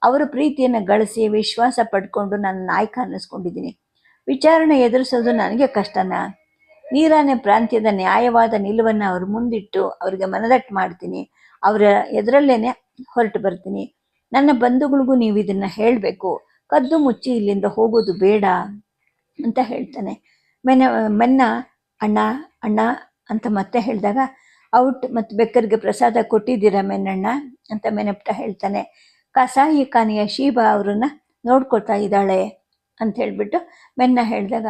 ಅವರ ಪ್ರೀತಿಯನ್ನು ಗಳಿಸಿ ವಿಶ್ವಾಸ ಪಡ್ಕೊಂಡು ನನ್ನ ನಾಯಕ ಅನ್ನಿಸ್ಕೊಂಡಿದ್ದೀನಿ. ವಿಚಾರಣೆ ಎದುರಿಸೋದು ನನಗೆ ಕಷ್ಟನಾ? ನೀರಾನೆ ಪ್ರಾಂತ್ಯದ ನ್ಯಾಯವಾದ ನಿಲುವನ್ನು ಅವ್ರ ಮುಂದಿಟ್ಟು ಅವರಿಗೆ ಮನದಟ್ಟು ಮಾಡ್ತೀನಿ. ಅವರ ಎದುರಲ್ಲೇನೆ ಹೊರಟು ಬರ್ತೀನಿ. ನನ್ನ ಬಂಧುಗಳಿಗೂ ನೀವು ಇದನ್ನ ಹೇಳಬೇಕು. ಕದ್ದು ಮುಚ್ಚಿ ಇಲ್ಲಿಂದ ಹೋಗೋದು ಬೇಡ ಅಂತ ಹೇಳ್ತಾನೆ. ಮೆನ್ನ ಮೆನ್ನ, ಅಣ್ಣ ಅಣ್ಣ ಅಂತ ಮತ್ತೆ ಹೇಳಿದಾಗ, ಔಟ್ ಮತ್ತು ಬೆಕ್ಕರಿಗೆ ಪ್ರಸಾದ ಕೊಟ್ಟಿದ್ದೀರಾ ಮೆನ್ನಣ್ಣ ಅಂತ ಮೆನಪ್ಟ ಹೇಳ್ತಾನೆ. ಕಸಾಯಿ ಕಾನಿಯ ಶೀಬಾ ಅವ್ರನ್ನ ನೋಡ್ಕೊಳ್ತಾ ಇದ್ದಾಳೆ ಅಂತ ಹೇಳಿಬಿಟ್ಟು ಮೆನ್ನ ಹೇಳಿದಾಗ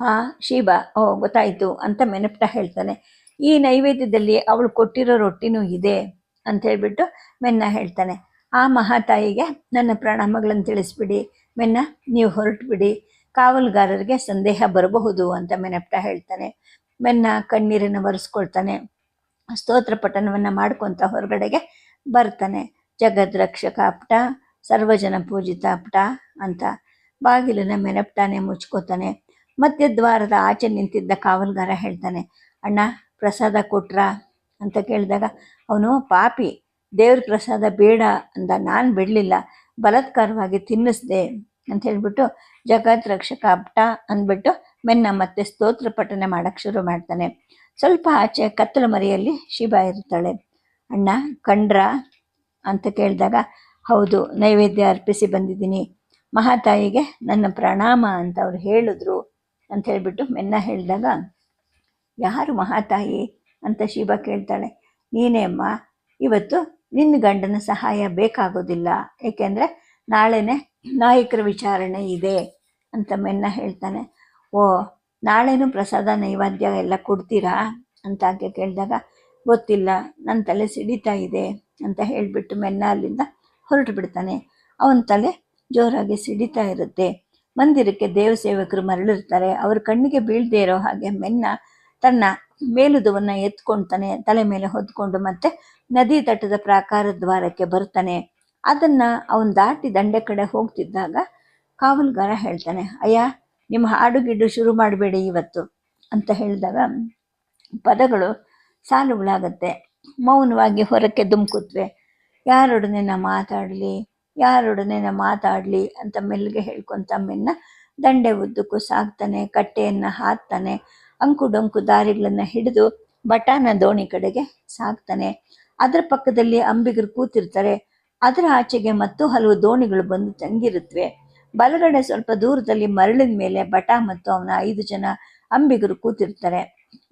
ಆ ಶೀಬಾ, ಓ ಗೊತ್ತಾಯಿತು ಅಂತ ಮೆನಪ್ಟ ಹೇಳ್ತಾನೆ. ಈ ನೈವೇದ್ಯದಲ್ಲಿ ಅವಳು ಕೊಟ್ಟಿರೋ ರೊಟ್ಟಿನೂ ಇದೆ. ಅಂತ ಹೇಳ್ಬಿಟ್ಟು ಮೆನ್ನ ಹೇಳ್ತಾನೆ. ಆ ಮಹಾತಾಯಿಗೆ ನನ್ನ ಪ್ರಣಾಮಗಳನ್ನು ತಿಳಿಸ್ಬಿಡಿ. ಮೆನ್ನ, ನೀವು ಹೊರಟುಬಿಡಿ. ಕಾವಲುಗಾರರಿಗೆ ಸಂದೇಹ ಬರಬಹುದು ಅಂತ ಮೆನಪ್ಟ ಹೇಳ್ತಾನೆ. ಮೆನ್ನ ಕಣ್ಣೀರನ್ನು ಒರೆಸ್ಕೊಳ್ತಾನೆ. ಸ್ತೋತ್ರ ಪಠನವನ್ನು ಮಾಡ್ಕೊತ ಹೊರಗಡೆಗೆ ಬರ್ತಾನೆ. ಜಗದ್ರಕ್ಷಕ ಅಪ್ಟ ಸರ್ವಜನ ಪೂಜಿತ ಅಪ್ಟ ಅಂತ ಬಾಗಿಲನ್ನ ಮೆನಪ್ಟಾನೆ ಮುಚ್ಕೋತಾನೆ. ಮಧ್ಯದ್ವಾರದ ಆಚೆ ನಿಂತಿದ್ದ ಕಾವಲುಗಾರ ಹೇಳ್ತಾನೆ, ಅಣ್ಣ, ಪ್ರಸಾದ ಕೊಟ್ರಾ? ಅಂತ ಕೇಳಿದಾಗ, ಅವನು, ಪಾಪಿ, ದೇವ್ರ ಪ್ರಸಾದ ಬೇಡ ಅಂದ ನಾನು ಬಿಡಲಿಲ್ಲ. ಬಲತ್ಕಾರವಾಗಿ ತಿನ್ನಿಸ್ದೆ ಅಂತ ಹೇಳಿಬಿಟ್ಟು, ಜಗತ್ ರಕ್ಷಕ ಅಪ್ಟ ಅಂದ್ಬಿಟ್ಟು ಮೆನ್ನ ಮತ್ತೆ ಸ್ತೋತ್ರ ಪಠನೆ ಮಾಡಕ್ಕೆ ಶುರು ಮಾಡ್ತಾನೆ. ಸ್ವಲ್ಪ ಆಚೆ ಕತ್ತಲ ಮರೆಯಲ್ಲಿ ಶಿಬ ಇರ್ತಾಳೆ. ಅಣ್ಣ, ಕಂಡ್ರ? ಅಂತ ಕೇಳಿದಾಗ, ಹೌದು, ನೈವೇದ್ಯ ಅರ್ಪಿಸಿ ಬಂದಿದ್ದೀನಿ. ಮಹಾತಾಯಿಗೆ ನನ್ನ ಪ್ರಣಾಮ ಅಂತ ಅವ್ರು ಹೇಳಿದ್ರು ಅಂತ ಹೇಳಿಬಿಟ್ಟು ಮೆನ್ನ ಹೇಳಿದಾಗ, ಯಾರು ಮಹಾತಾಯಿ ಅಂತ ಶಿವ ಕೇಳ್ತಾಳೆ. ನೀನೇ ಅಮ್ಮ, ಇವತ್ತು ನಿನ್ನ ಗಂಡನ ಸಹಾಯ ಬೇಕಾಗೋದಿಲ್ಲ. ಏಕೆಂದರೆ ನಾಳೆನೆ ನಾಯಕರ ವಿಚಾರಣೆ ಇದೆ ಅಂತ ಮೆನ್ನ ಹೇಳ್ತಾನೆ. ಓ, ನಾಳೆನೂ ಪ್ರಸಾದ ನೈವೇದ್ಯ ಎಲ್ಲ ಕೊಡ್ತೀರಾ ಅಂತ ಆಕೆ ಕೇಳಿದಾಗ, ಗೊತ್ತಿಲ್ಲ, ನನ್ನ ತಲೆ ಸಿಡಿತಾ ಇದೆ ಅಂತ ಹೇಳಿಬಿಟ್ಟು ಮೆನ್ನ ಅಲ್ಲಿಂದ ಹೊರಟು ಬಿಡ್ತಾನೆ. ಅವನ ತಲೆ ಜೋರಾಗಿ ಸಿಡಿತಾ ಇರುತ್ತೆ. ಮಂದಿರಕ್ಕೆ ದೇವ ಸೇವಕರು ಮರಳಿರ್ತಾರೆ. ಅವ್ರ ಕಣ್ಣಿಗೆ ಬೀಳದೇ ಇರೋ ಹಾಗೆ ಮೆನ್ನ ತನ್ನ ಮೇಲುದವನ್ನು ಎತ್ಕೊಳ್ತಾನೆ ತಲೆ ಮೇಲೆ ಹೊದ್ಕೊಂಡು ಮತ್ತೆ ನದಿ ತಟದ ಪ್ರಾಕಾರ ದ್ವಾರಕ್ಕೆ ಬರ್ತಾನೆ. ಅದನ್ನ ಅವನು ದಾಟಿ ದಂಡೆ ಕಡೆ ಹೋಗ್ತಿದ್ದಾಗ ಕಾವಲುಗಾರ ಹೇಳ್ತಾನೆ, ಅಯ್ಯ, ನಿಮ್ಮ ಹಾಡು ಗಿಡು ಶುರು ಮಾಡಬೇಡಿ ಇವತ್ತು, ಅಂತ ಹೇಳಿದಾಗ ಪದಗಳು ಸಾಲುಗಳಾಗತ್ತೆ. ಮೌನವಾಗಿ ಹೊರಕ್ಕೆ ಧುಮುಕುತ್ತವೆ ಯಾರೊಡನೆ ನಾ ಮಾತಾಡಲಿ, ಯಾರೊಡನೆ ನಾ ಮಾತಾಡಲಿ, ಅಂತ ಮೆಲ್ಲಿಗೆ ಹೇಳ್ಕೊಂತ ಮೆನ್ನ ದಂಡೆ ಉದ್ದಕ್ಕೂ ಸಾಕ್ತಾನೆ, ಕಟ್ಟೆಯನ್ನು ಹಾಕ್ತಾನೆ. ಅಂಕು ಡೊಂಕು ದಾರಿಗಳನ್ನು ಹಿಡಿದು ಬಟಾನ ದೋಣಿ ಕಡೆಗೆ ಸಾಕ್ತಾನೆ. ಅದರ ಪಕ್ಕದಲ್ಲಿ ಅಂಬಿಗರು ಕೂತಿರ್ತಾರೆ. ಅದರ ಆಚೆಗೆ ಮತ್ತು ಹಲವು ದೋಣಿಗಳು ಬಂದು ತಂಗಿರುತ್ತವೆ ಬಲಗಡೆ ಸ್ವಲ್ಪ ದೂರದಲ್ಲಿ ಮರಳಿನ ಮೇಲೆ ಬಟ ಮತ್ತು ಅವನ ಐದು ಜನ ಅಂಬಿಗರು ಕೂತಿರ್ತಾರೆ.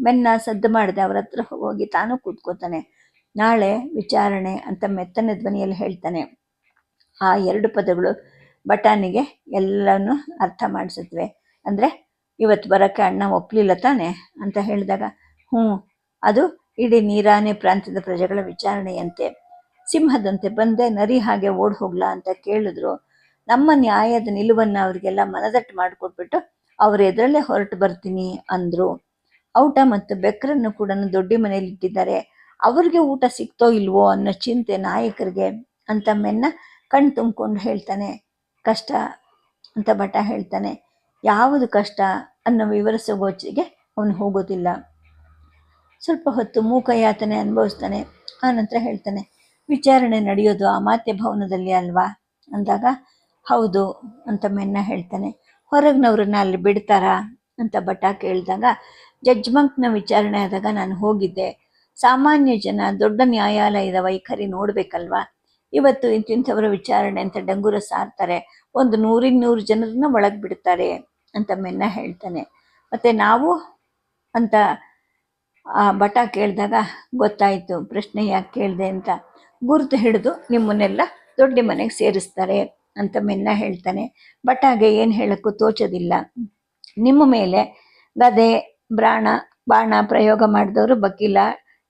ಮೆನ್ನ ಸದ್ದು ಮಾಡದೆ ಅವ್ರ ಹತ್ರ ಹೋಗಿ ತಾನು ಕೂತ್ಕೋತಾನೆ. ನಾಳೆ ವಿಚಾರಣೆ ಅಂತ ಮೆತ್ತನೆ ಧ್ವನಿಯಲ್ಲಿ ಹೇಳ್ತಾನೆ. ಆ ಎರಡು ಪದಗಳು ಬಟಾನಿಗೆ ಎಲ್ಲನೂ ಅರ್ಥ ಮಾಡಿಸುತ್ತವೆ ಅಂದರೆ ಇವತ್ತು ಬರೋಕ್ಕೆ ಅಣ್ಣ ಒಪ್ಪಲಿಲ್ಲ ತಾನೆ ಅಂತ ಹೇಳಿದಾಗ, ಹ್ಞೂ, ಅದು ಇಡೀ ನೀರಾನೆ ಪ್ರಾಂತ್ಯದ ಪ್ರಜೆಗಳ ವಿಚಾರಣೆಯಂತೆ. ಸಿಂಹದಂತೆ ಬಂದೆ, ನರಿ ಹಾಗೆ ಓಡ್ ಹೋಗ್ಲಾ ಅಂತ ಕೇಳಿದ್ರು. ನಮ್ಮ ನ್ಯಾಯದ ನಿಲುವನ್ನು ಅವರಿಗೆಲ್ಲ ಮನದಟ್ಟು ಮಾಡಿಕೊಟ್ಬಿಟ್ಟು ಅವ್ರ ಎದುರಲ್ಲೇ ಹೊರಟು ಬರ್ತೀನಿ ಅಂದ್ರು. ಔಟ ಮತ್ತು ಬೆಕ್ಕರನ್ನು ಕೂಡ ದೊಡ್ಡಿ ಮನೆಯಲ್ಲಿ ಇಟ್ಟಿದ್ದಾರೆ. ಅವ್ರಿಗೆ ಊಟ ಸಿಕ್ತೋ ಇಲ್ವೋ ಅನ್ನೋ ಚಿಂತೆ ನಾಯಕರಿಗೆ ಅಂತ ಮೆನ್ನ ಕಣ್ ತುಂಬಿಕೊಂಡು ಹೇಳ್ತಾನೆ. ಕಷ್ಟ ಅಂತ ಬಟ ಹೇಳ್ತಾನೆ. ಯಾವುದು ಕಷ್ಟ ಅನ್ನೋ ವಿವರಿಸೋ ಗೋಚಿಗೆ ಅವನು ಹೋಗೋದಿಲ್ಲ. ಸ್ವಲ್ಪ ಹೊತ್ತು ಮೂಕಯಾತನೆ ಅನುಭವಿಸ್ತಾನೆ. ಆನಂತರ ಹೇಳ್ತಾನೆ, ವಿಚಾರಣೆ ನಡೆಯೋದು ಅಮಾತ್ಯ ಭವನದಲ್ಲಿ ಅಲ್ವಾ? ಅಂದಾಗ, ಹೌದು ಅಂತ ಮೆನ್ನ ಹೇಳ್ತಾನೆ. ಹೊರಗಿನವ್ರನ್ನ ಅಲ್ಲಿ ಬಿಡ್ತಾರಾ ಅಂತ ಭಟ ಕೇಳಿದಾಗ ಜಡ್ಜ್ಮೆಂಟ್ನ ವಿಚಾರಣೆ ಆದಾಗ ನಾನು ಹೋಗಿದ್ದೆ. ಸಾಮಾನ್ಯ ಜನ ದೊಡ್ಡ ನ್ಯಾಯಾಲಯದ ವೈಖರಿ ನೋಡ್ಬೇಕಲ್ವಾ? ಇವತ್ತು ಇಂತಿಂಥವರ ವಿಚಾರಣೆ ಅಂತ ಡಂಗೂರ ಸಾರ್ತಾರೆ. ಒಂದು ನೂರಿನ ನೂರು ಜನರನ್ನ ಒಳಗೆ ಬಿಡ್ತಾರೆ ಅಂತ ಮೆನ್ನ ಹೇಳ್ತಾನೆ. ಮತ್ತೆ ನಾವು ಅಂತ, ಆ, ಬಟ ಕೇಳಿದಾಗ ಗೊತ್ತಾಯಿತು, ಪ್ರಶ್ನೆ ಯಾಕೆ ಕೇಳಿದೆ ಅಂತ. ಗುರುತು ಹಿಡಿದು ನಿಮ್ಮನ್ನೆಲ್ಲ ದೊಡ್ಡ ಮನೆಗೆ ಸೇರಿಸ್ತಾರೆ ಅಂತ ಮೆನ್ನ ಹೇಳ್ತಾನೆ. ಬಟಾಗೆ ಏನು ಹೇಳೋಕ್ಕೂ ತೋಚೋದಿಲ್ಲ. ನಿಮ್ಮ ಮೇಲೆ ಗದೆ, ಬ್ರಾಣ, ಬಾಣ ಪ್ರಯೋಗ ಮಾಡಿದವರು ಬಕೀಲ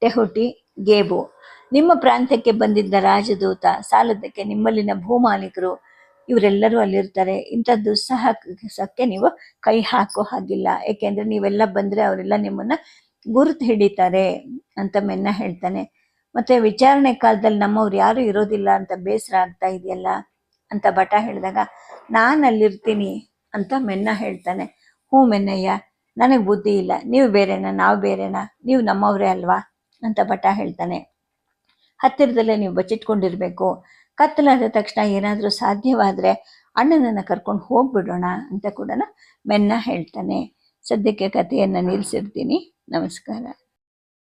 ಟೆಹುಟಿ, ಗೇಬು. ನಿಮ್ಮ ಪ್ರಾಂತ್ಯಕ್ಕೆ ಬಂದಿದ್ದ ರಾಜದೂತ ಸಾಲದಕ್ಕೆ ನಿಮ್ಮಲ್ಲಿನ ಭೂಮಾಲೀಕರು ಇವರೆಲ್ಲರೂ ಅಲ್ಲಿರ್ತಾರೆ. ಇಂಥ ದುಸ್ಸಾಹಸಕ್ಕೆ ನೀವು ಕೈ ಹಾಕೋ ಹಾಗಿಲ್ಲ. ಏಕೆಂದ್ರೆ ನೀವೆಲ್ಲ ಬಂದ್ರೆ ಅವರೆಲ್ಲ ನಿಮ್ಮನ್ನ ಗುರುತು ಹಿಡಿತಾರೆ ಅಂತ ಮೆನ್ನ ಹೇಳ್ತಾನೆ. ಮತ್ತೆ ವಿಚಾರಣೆ ಕಾಲದಲ್ಲಿ ನಮ್ಮವ್ರು ಯಾರು ಇರೋದಿಲ್ಲ ಅಂತ ಬೇಸರ ಆಗ್ತಾ ಇದೆಯಲ್ಲ ಅಂತ ಭಟ ಹೇಳಿದಾಗ, ನಾನು ಅಲ್ಲಿರ್ತೀನಿ ಅಂತ ಮೆನ್ನ ಹೇಳ್ತಾನೆ. ಹ್ಞೂ ಮೆನ್ನಯ್ಯ, ನನಗೆ ಬುದ್ಧಿ ಇಲ್ಲ. ನೀವು ಬೇರೆನಾ? ನಾವು ಬೇರೆನಾ? ನೀವು ನಮ್ಮವರೇ ಅಲ್ವಾ? ಅಂತ ಭಟ ಹೇಳ್ತಾನೆ. ಹತ್ತಿರದಲ್ಲೇ ನೀವು ಬಚ್ಚಿಟ್ಕೊಂಡಿರ್ಬೇಕು. ಕತ್ತಲಾದ ತಕ್ಷಣ ಏನಾದರೂ ಸಾಧ್ಯವಾದರೆ ಅಣ್ಣನನ್ನು ಕರ್ಕೊಂಡು ಹೋಗ್ಬಿಡೋಣ ಅಂತ ಕೂಡ ಮೆನ್ನ ಹೇಳ್ತಾನೆ. ಸದ್ಯಕ್ಕೆ ಕಥೆಯನ್ನು ನಿಲ್ಲಿಸಿರ್ತೀನಿ ನಮಸ್ಕಾರ.